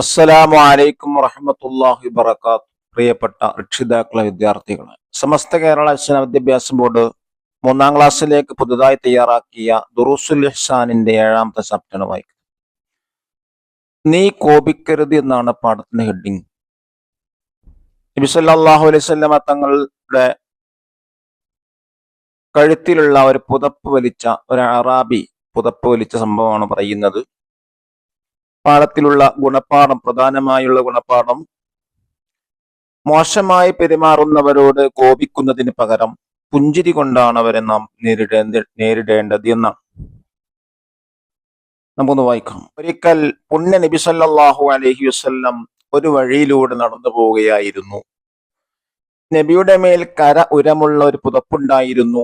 അസ്സലാമു അലൈക്കും വറഹമത്തല്ലാഹി വബറകാത്ത് പ്രിയപ്പെട്ട രക്ഷിതാക്കളെ വിദ്യാർത്ഥികളെ സമസ്ത കേരള ഇസ്ലാം വിദ്യാഭ്യാസ ബോർഡ് മൂന്നാം ക്ലാസ്സിലേക്ക് പുതുതായി തയ്യാറാക്കിയ ദുറൂസുൽ ഇഹ്സാനിന്റെ ഏഴാമത്തെ ചാപ്റ്റർ വായിക്കുന്നത് നീ കോപിക്കരുത് എന്നാണ് പാഠത്തിന്റെ ഹെഡിങ്. നബി സല്ലല്ലാഹു അലൈഹി വസല്ലമ തങ്ങളുടെ കഴുത്തിലുള്ള ഒരു പുതപ്പ് വലിച്ച ഒരു അറാബി പുതപ്പ് വലിച്ച സംഭവമാണ് പറയുന്നത്. പാഠത്തിലുള്ള ഗുണപാഠം പ്രധാനമായുള്ള ഗുണപാഠം. മോശമായി പെരുമാറുന്നവരോട് കോപിക്കുന്നതിന് പകരം പുഞ്ചിരി കൊണ്ടാണ് അവരെ നാം നേരിടേണ്ട നേരിടേണ്ടത് എന്നാണ്. നമുക്കൊന്ന് വായിക്കാം. ഒരിക്കൽ പുണ്യ നബി സല്ലല്ലാഹു അലൈഹി വസല്ലം ഒരു വഴിയിലൂടെ നടന്നു പോവുകയായിരുന്നു. നബിയുടെ മേൽ കര ഉരമുള്ള ഒരു പുതപ്പുണ്ടായിരുന്നു.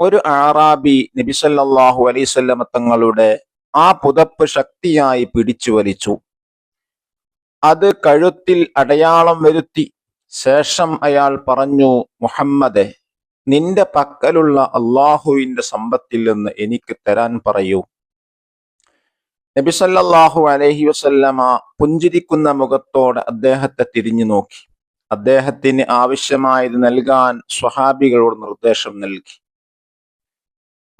ഒരു ആറാബി നബി സല്ലല്ലാഹു അലൈഹി വസല്ലമ തങ്ങളുടെ ആ പുതപ്പ് ശക്തിയായി പിടിച്ചു വലിച്ചു. അത് കഴുത്തിൽ അടയാളം വരുത്തി. ശേഷം അയാൾ പറഞ്ഞു മുഹമ്മദെ നിന്റെ പക്കലുള്ള അള്ളാഹുവിന്റെ സമ്പത്തിൽ നിന്ന് എനിക്ക് തരാൻ പറയൂ. നബിസല്ലാഹു അലഹി വസല്ലമ പുഞ്ചിരിക്കുന്ന മുഖത്തോടെ അദ്ദേഹത്തെ തിരിഞ്ഞു നോക്കി. അദ്ദേഹത്തിന് ആവശ്യമായത് നൽകാൻ സ്വഹാബികളോട് നിർദ്ദേശം നൽകി.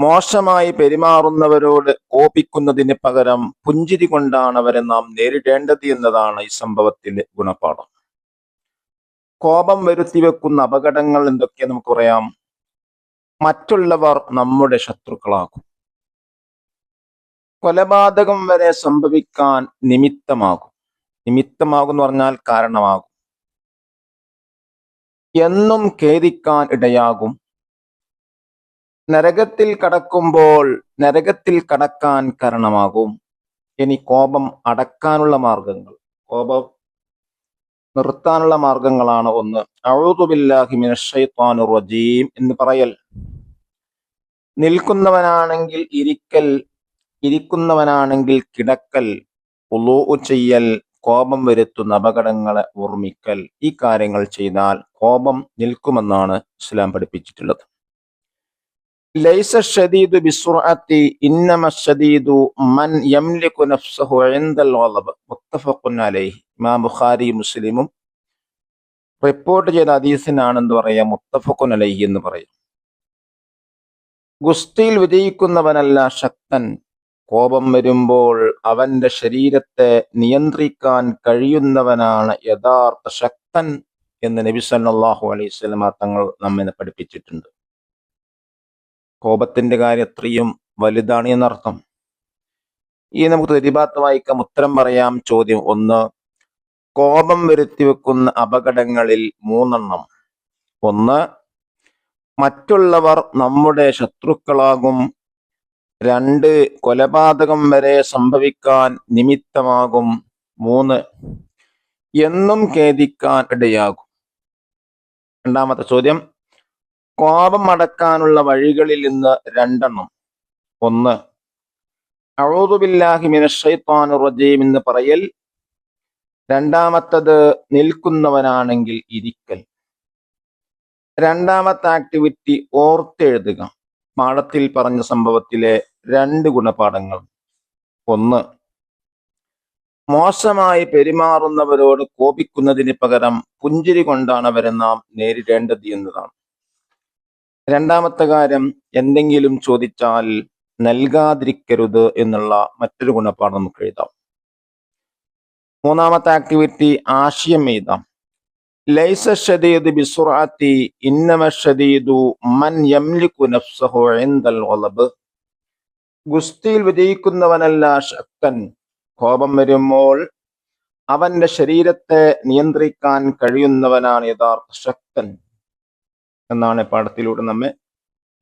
മോശമായി പെരുമാറുന്നവരോട് കോപിക്കുന്നതിന് പകരം പുഞ്ചിരി കൊണ്ടാണ് അവരെ നാം നേരിടേണ്ടത് എന്നതാണ് ഈ സംഭവത്തിലെ ഗുണപാഠം. കോപം വരുത്തി വെക്കുന്ന അപകടങ്ങൾ എന്തൊക്കെ നമുക്ക് പറയാം? മറ്റുള്ളവർ നമ്മുടെ ശത്രുക്കളാകും. കൊലപാതകം വരെ സംഭവിക്കാൻ നിമിത്തമാകും. നിമിത്തമാകും എന്ന് പറഞ്ഞാൽ കാരണമാകും. എന്നും ഖേദിക്കാൻ ഇടയാകും. നരകത്തിൽ കടക്കുമ്പോൾ നരകത്തിൽ കടക്കാൻ കാരണമാകും. ഇനി കോപം അടക്കാനുള്ള മാർഗങ്ങൾ. കോപം നിർത്താനുള്ള മാർഗങ്ങളാണ് ഒന്ന്. റജീം എന്ന് പറയൽ. നിൽക്കുന്നവനാണെങ്കിൽ ഇരിക്കൽ ഇരിക്കുന്നവനാണെങ്കിൽ കിടക്കൽ ഉളൂ ചെയ്യൽ കോപം വരുത്തുന്ന അപകടങ്ങളെ ഓർമ്മിക്കൽ. ഈ കാര്യങ്ങൾ ചെയ്താൽ കോപം നിൽക്കുമെന്നാണ് ഇസ്ലാം പഠിപ്പിച്ചിട്ടുള്ളത്. ബുഖാരി മുസ്ലിമും റിപ്പോർട്ട് ചെയ്ത ഹദീസിനാണെന്ന് പറയാം. മുത്തഫഖുൻ അലൈഹി എന്ന് പറയും. ഗുസ്തിയിൽ വിജയിക്കുന്നവനല്ല ശക്തൻ. കോപം വരുമ്പോൾ അവന്റെ ശരീരത്തെ നിയന്ത്രിക്കാൻ കഴിയുന്നവനാണ് യഥാർത്ഥ ശക്തൻ എന്ന് നബി സല്ലല്ലാഹു അലൈഹി വസല്ലമ തങ്ങൾ നമ്മെ പഠിപ്പിച്ചിട്ടുണ്ട്. കോപത്തിന്റെ കാര്യം അത്രയും വലുതാണ് എന്നർത്ഥം. ഈ നമുക്ക് തെരിബാത്ത് വായിക്കാം ഉത്തരം പറയാം. ചോദ്യം ഒന്ന് കോപം വരുത്തി വെക്കുന്ന അപകടങ്ങളിൽ മൂന്നെണ്ണം. ഒന്ന് മറ്റുള്ളവർ നമ്മുടെ ശത്രുക്കളാകും. രണ്ട് കൊലപാതകം വരെ സംഭവിക്കാൻ നിമിത്തമാകും. മൂന്ന് എന്നും ഖേദിക്കാൻ ഇടയാകും. രണ്ടാമത്തെ ചോദ്യം കോപം അടക്കാനുള്ള വഴികളിൽ നിന്ന് രണ്ടെണ്ണം. ഒന്ന് റജീം എന്ന് പറയൽ. രണ്ടാമത്തത് നിൽക്കുന്നവനാണെങ്കിൽ ഇരിക്കൽ. രണ്ടാമത്തെ ആക്ടിവിറ്റി ഓർത്തെഴുതുക. പാഠത്തിൽ പറഞ്ഞ സംഭവത്തിലെ രണ്ട് ഗുണപാഠങ്ങൾ. ഒന്ന് മോശമായി പെരുമാറുന്നവരോട് കോപിക്കുന്നതിന് പകരം പുഞ്ചിരി കൊണ്ടാണ് അവരെ നാം നേരിടേണ്ടത് എന്നതാണ്. രണ്ടാമത്തെ കാര്യം എന്തെങ്കിലും ചോദിച്ചാൽ നൽകാതിരിക്കരുത് എന്നുള്ള മറ്റൊരു ഗുണപാഠം നമുക്ക് എഴുതാം. മൂന്നാമത്തെ ആക്ടിവിറ്റി ആശയം എഴുതാം. ലൈസ ബിസുറാത്തി ഇന്നമ മൻ യംലിക്കു നഫ്സഹു ഇൻദൽ ഗളബ് ഗുസ്തിയിൽ വിജയിക്കുന്നവനല്ല ശക്തൻ കോപം വരുമ്പോൾ അവന്റെ ശരീരത്തെ നിയന്ത്രിക്കാൻ കഴിയുന്നവനാണ് യഥാർത്ഥ ശക്തൻ എന്നാണ് പാഠത്തിലൂടെ നമ്മെ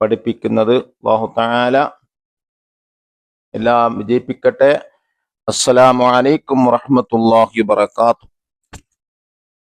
പഠിപ്പിക്കുന്നത്. വാഹുത്താല താല എല്ലാം വിജയിപ്പിക്കട്ടെ. അസ്സലാമു അലൈക്കും വാത്തു